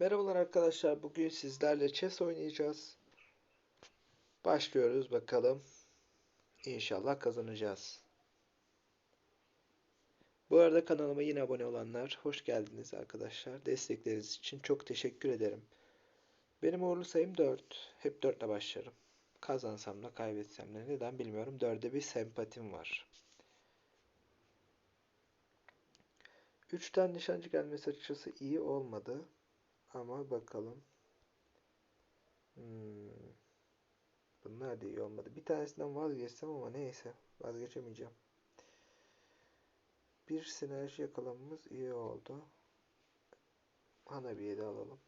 Merhabalar arkadaşlar. Bugün sizlerle chess oynayacağız. Başlıyoruz bakalım. İnşallah kazanacağız. Bu arada kanalıma yine abone olanlar hoş geldiniz arkadaşlar. Destekleriniz için çok teşekkür ederim. Benim uğurlu sayım 4. Hep 4 ile başlarım. Kazansam da kaybetsem de neden bilmiyorum. 4'e bir sempatim var. 3'ten nişancı gelmesi açıkçası iyi olmadı. Ama bakalım. Hmm. Bunlar da iyi olmadı. Bir tanesinden vazgeçsem ama neyse. Vazgeçemeyeceğim. Bir sinerji yakalamamız iyi oldu. Hanabi'ye de alalım.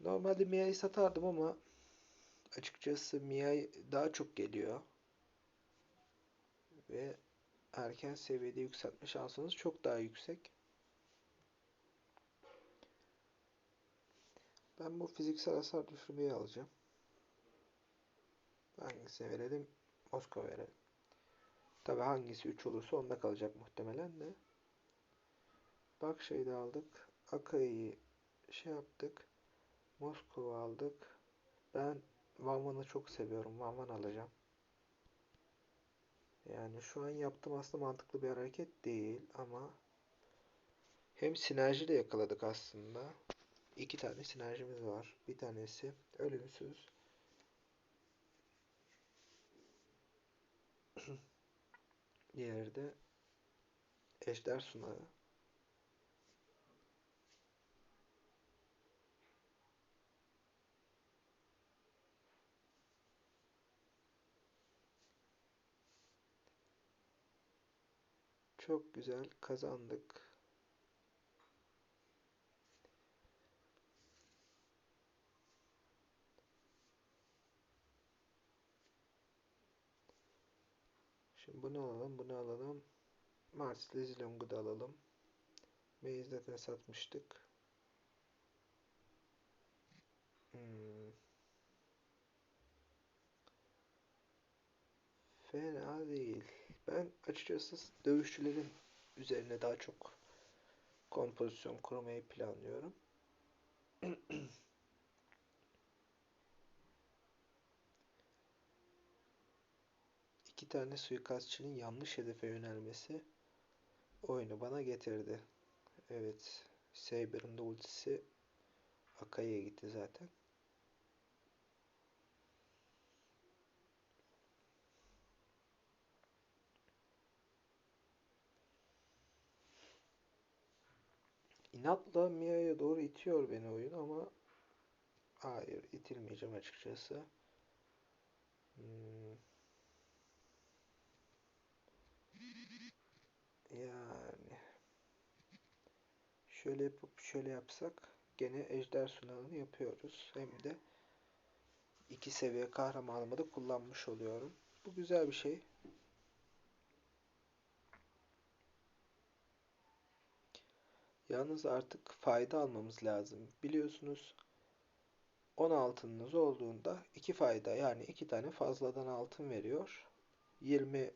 Normalde Mia'yı satardım ama açıkçası Mia'yı daha çok geliyor. Ve erken seviyede yükseltme şansınız çok daha yüksek. Ben bu fiziksel hasar düşürmeyi alacağım. Hangisine verelim? Moskova verelim. Tabi hangisi 3 olursa onda kalacak muhtemelen de. Bak şeyde aldık. Akai'yi şey yaptık. Moskova aldık. Ben Vanvan'ı çok seviyorum. Vanvan alacağım. Yani şu an yaptığım aslında mantıklı bir hareket değil ama hem sinerji de yakaladık aslında. İki tane sinerjimiz var. Bir tanesi ölümsüz. Diğeri de ejder sunağı. Çok güzel kazandık. Şimdi bunu alalım, bunu alalım. Mars'lı Zilong'u da alalım. B'yi zaten satmıştık. Hmm. Fena değil. Ben açıkçası dövüşçülerin üzerine daha çok kompozisyon kurmayı planlıyorum. İki tane suikastçının yanlış hedefe yönelmesi oyunu bana getirdi. Evet, Saber'ın da ultisi Akai'ye gitti zaten. İnatla Mia'ya doğru itiyor beni oyun ama hayır itilmeyeceğim açıkçası. Hmm. Yani şöyle yapıp şöyle yapsak gene ejder sunağını yapıyoruz. Hem de iki seviye kahramanımı da kullanmış oluyorum. Bu güzel bir şey. Yalnız artık fayda almamız lazım. Biliyorsunuz 10 altınınız olduğunda 2 fayda yani 2 tane fazladan altın veriyor. 20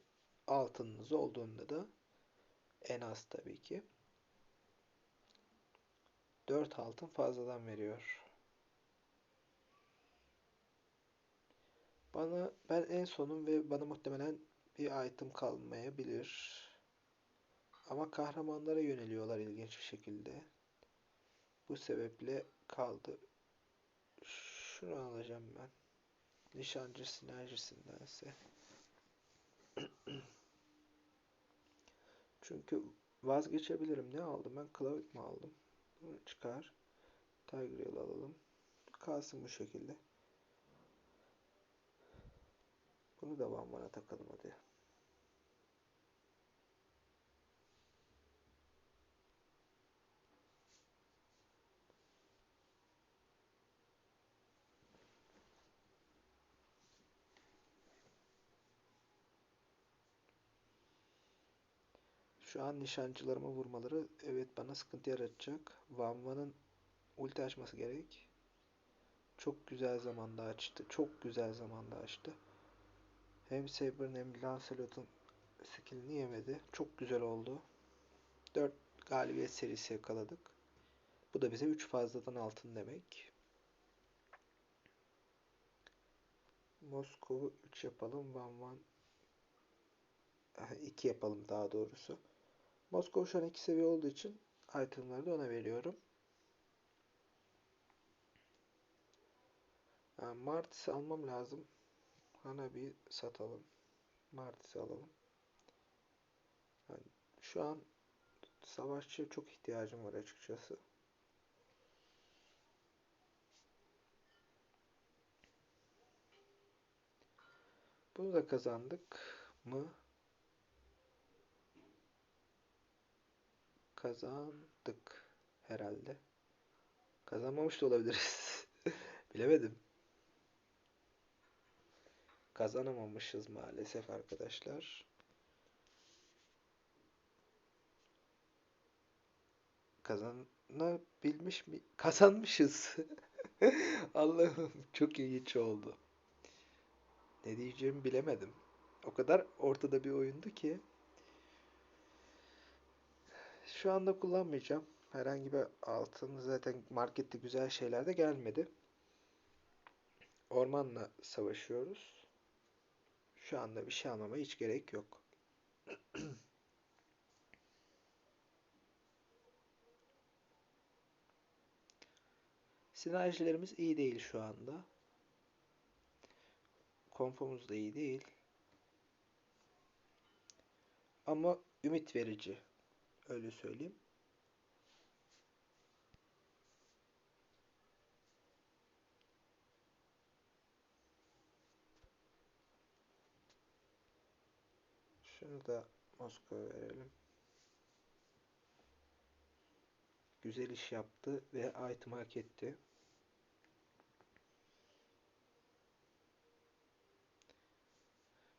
altınınız olduğunda da en az tabii ki 4 altın fazladan veriyor. Bana ben en sonum ve bana muhtemelen bir item kalmayabilir. Ama kahramanlara yöneliyorlar ilginç bir şekilde. Bu sebeple kaldı. Şunu alacağım ben. Nişancı sinerjisindense. Çünkü vazgeçebilirim. Ne aldım ben? Klavik mi aldım? Bunu çıkar. Tiger Yıl alalım. Kalsın bu şekilde. Bunu da Van Van'a takalım hadi. Şu an nişancılarıma vurmaları evet bana sıkıntı yaratacak. Van Van'ın ulti açması gerek. Çok güzel zamanda açtı. Çok güzel zamanda açtı. Hem Saber'ın hem Lancelot'un skillini yemedi. Çok güzel oldu. 4 galibiyet serisi yakaladık. Bu da bize 3 fazladan altın demek. Moskova'yı 3 yapalım. Van Van 2 yapalım daha doğrusu. Moskova şu an 2 seviye olduğu için itemları da ona veriyorum. Yani Martis'i almam lazım. Hanabi'yi satalım. Martis'i alalım. Yani şu an savaşçıya çok ihtiyacım var açıkçası. Bunu da kazandık mı? Kazandık herhalde. Kazanmamış da olabiliriz. Bilemedim. Kazanamamışız maalesef arkadaşlar. Kazanabilmiş mi? Kazanmışız. Allah'ım çok ilginç oldu. Ne diyeceğimi bilemedim. O kadar ortada bir oyundu ki. Şu anda kullanmayacağım. Herhangi bir altın zaten markette güzel şeyler de gelmedi. Ormanla savaşıyoruz. Şu anda bir şey almama hiç gerek yok. Sinerjilerimiz iyi değil şu anda. Konfomuz da iyi değil. Ama ümit verici. Öyle söyleyeyim. Şunu da Moskova verelim. Güzel iş yaptı ve item hak etti.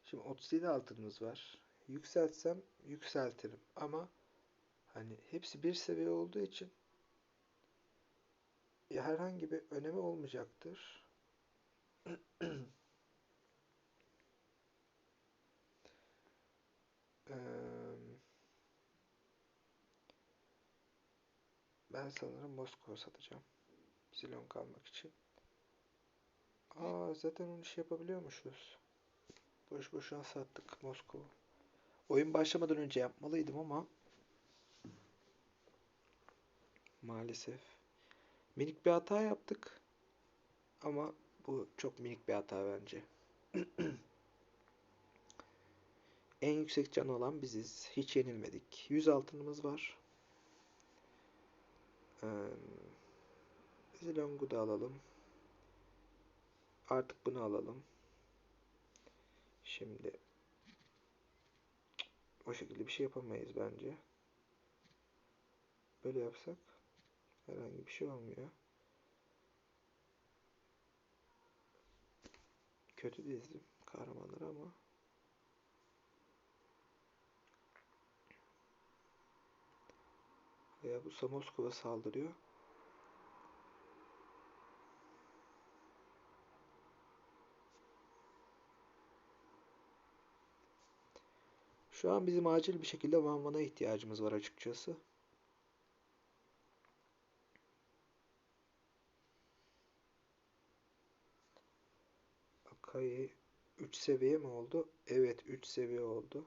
Şimdi 37 altınımız var. Yükseltsem yükseltirim ama hani hepsi bir seviye olduğu için herhangi bir önemi olmayacaktır. ben sanırım Moskova satacağım. Zilon kalmak için. Aa zaten onu şey yapabiliyormuşuz. Boş boşuna sattık Moskova. Oyun başlamadan önce yapmalıydım ama maalesef minik bir hata yaptık. Ama bu çok minik bir hata bence. en yüksek can olan biziz. Hiç yenilmedik. 100 altınımız var. Ee, Zilong'u da alalım. Artık bunu alalım. Şimdi o şekilde bir şey yapamayız bence. Böyle yapsak herhangi bir şey olmuyor. Kötü dizdim kahramanları ama veya bu Samoskova saldırıyor. Şu an bizim acil bir şekilde Van Van'a ihtiyacımız var açıkçası. Akai 3 seviye mi oldu? Evet 3 seviye oldu.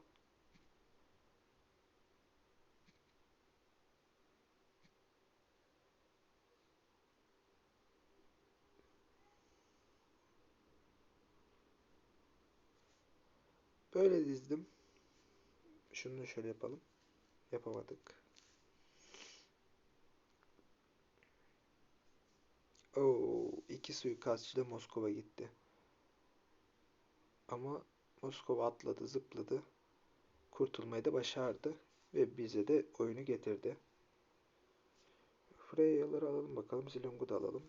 Böyle dizdim. Şunu da şöyle yapalım. Yapamadık. Oo, iki suikastçı da Moskova gitti. Ama Moskova atladı, zıpladı. Kurtulmayı da başardı. Ve bize de oyunu getirdi. Freya'ları alalım bakalım. Zilong'u da alalım.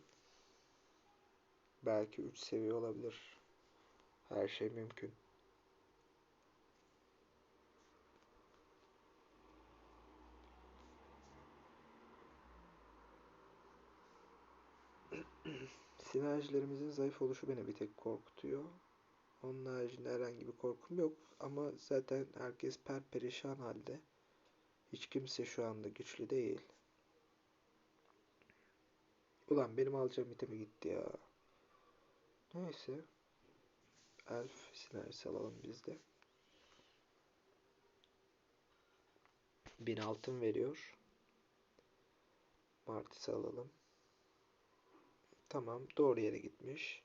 Belki 3 seviye olabilir. Her şey mümkün. Sinerjilerimizin zayıf oluşu beni bir tek korkutuyor. Onun haricinde herhangi bir korkum yok. Ama zaten herkes perperişan halde. Hiç kimse şu anda güçlü değil. Ulan benim alacağım itemi gitti ya. Neyse. Elf sinerjisi alalım biz de. 1000 altın veriyor. Martis'i alalım. Tamam. Doğru yere gitmiş.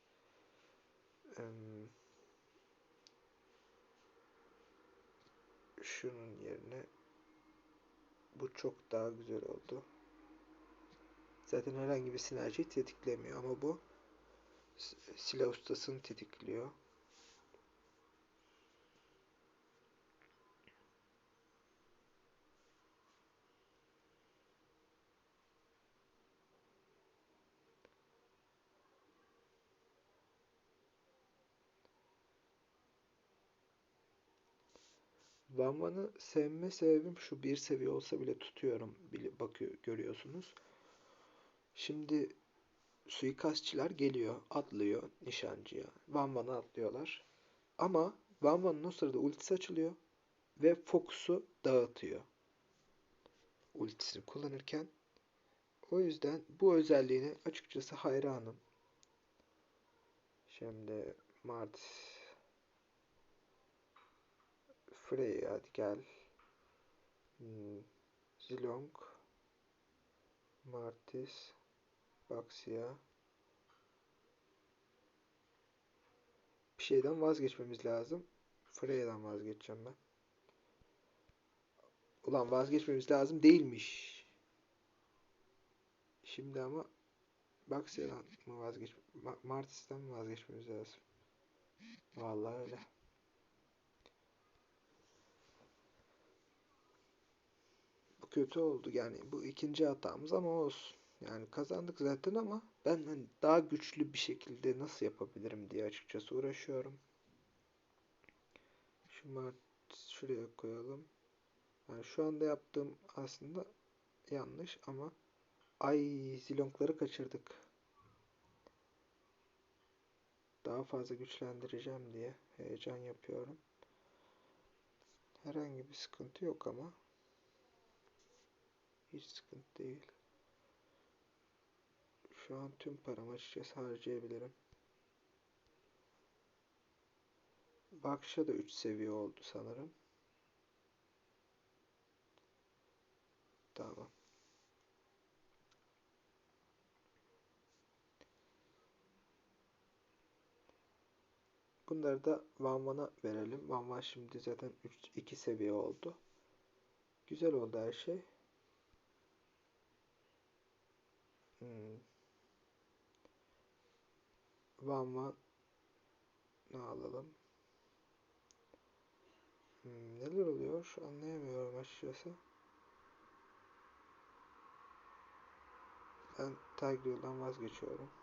Em, şunun yerine bu çok daha güzel oldu. Zaten herhangi bir sinerjiyi tetiklemiyor ama bu silah ustasını tetikliyor. Van Van'ı sevme sebebim şu bir seviye olsa bile tutuyorum. Bile, bakıyor, görüyorsunuz. Şimdi suikastçılar geliyor, atlıyor nişancıya. Van Van'a atlıyorlar. Ama Van Van'ın o sırada ultisi açılıyor ve Fox'u dağıtıyor. Ultisini kullanırken. O yüzden bu özelliğine açıkçası hayranım. Şimdi Mart Freya hadi gel. Hmm, Zilong Martis Baxia Bir şeyden vazgeçmemiz lazım. Freya'dan vazgeçeceğim ben. Ulan vazgeçmemiz lazım değilmiş. Şimdi ama Baxia'dan mı vazgeç Ma- Martis'ten mi vazgeçmemiz lazım? Vallahi öyle. Kötü oldu yani bu ikinci hatamız ama olsun. Yani kazandık zaten ama ben hani daha güçlü bir şekilde nasıl yapabilirim diye açıkçası uğraşıyorum. Şu Martis şuraya koyalım. Yani şu anda yaptığım aslında yanlış ama ay zilongları kaçırdık. Daha fazla güçlendireceğim diye heyecan yapıyorum. Herhangi bir sıkıntı yok ama. Hiç sıkıntı değil. Şu an tüm paramı açıkçası harcayabilirim. Bakşa da 3 seviye oldu sanırım. Tamam. Bunları da Van Van'a verelim. Van Van şimdi zaten 3 2 seviye oldu. Güzel oldu her şey. Hmm. Van Van ne alalım? Hmm, neler oluyor? Anlayamıyorum açıkçası. Ben Tigreal'dan vazgeçiyorum.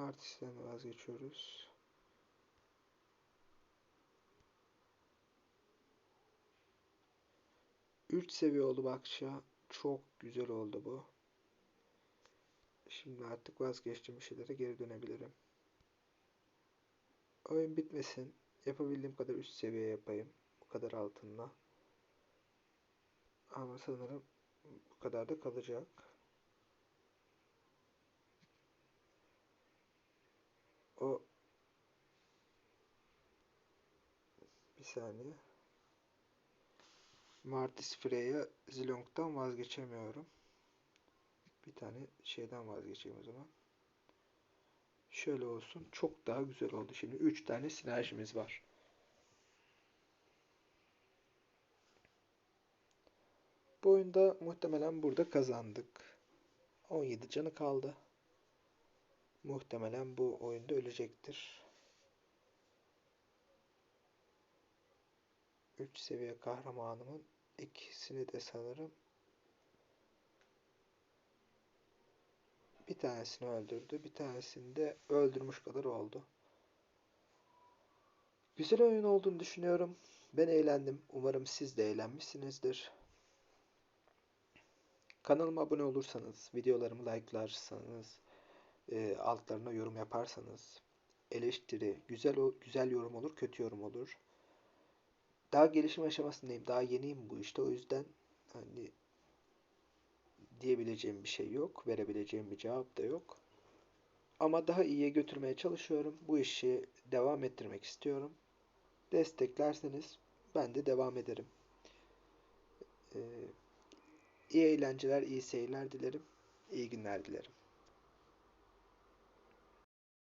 Martis'ten de vazgeçiyoruz. Üç seviye oldu Bakşa. Çok güzel oldu bu. Şimdi artık vazgeçtiğim bir şeylere geri dönebilirim. Oyun bitmesin. Yapabildiğim kadar üst seviye yapayım. Bu kadar altınla. Ama sanırım bu kadar da kalacak. O bir saniye. Martis Freya Zilong'dan vazgeçemiyorum. Bir tane şeyden vazgeçeyim o zaman. Şöyle olsun. Çok daha güzel oldu. Şimdi 3 tane sinerjimiz var. Bu oyunda muhtemelen burada kazandık. 17 canı kaldı. Muhtemelen bu oyunda ölecektir. 3 seviye kahramanımın ikisini de sanırım bir tanesini öldürdü. Bir tanesini de öldürmüş kadar oldu. Güzel oyun olduğunu düşünüyorum. Ben eğlendim. Umarım siz de eğlenmişsinizdir. Kanalıma abone olursanız, videolarımı like'larsanız, e, altlarına yorum yaparsanız, eleştiri, güzel o güzel yorum olur, kötü yorum olur. Daha gelişim aşamasındayım, daha yeniyim bu işte. O yüzden hani diyebileceğim bir şey yok, verebileceğim bir cevap da yok. Ama daha iyiye götürmeye çalışıyorum. Bu işi devam ettirmek istiyorum. Desteklerseniz ben de devam ederim. Ee, iyi eğlenceler, iyi seyirler dilerim. İyi günler dilerim.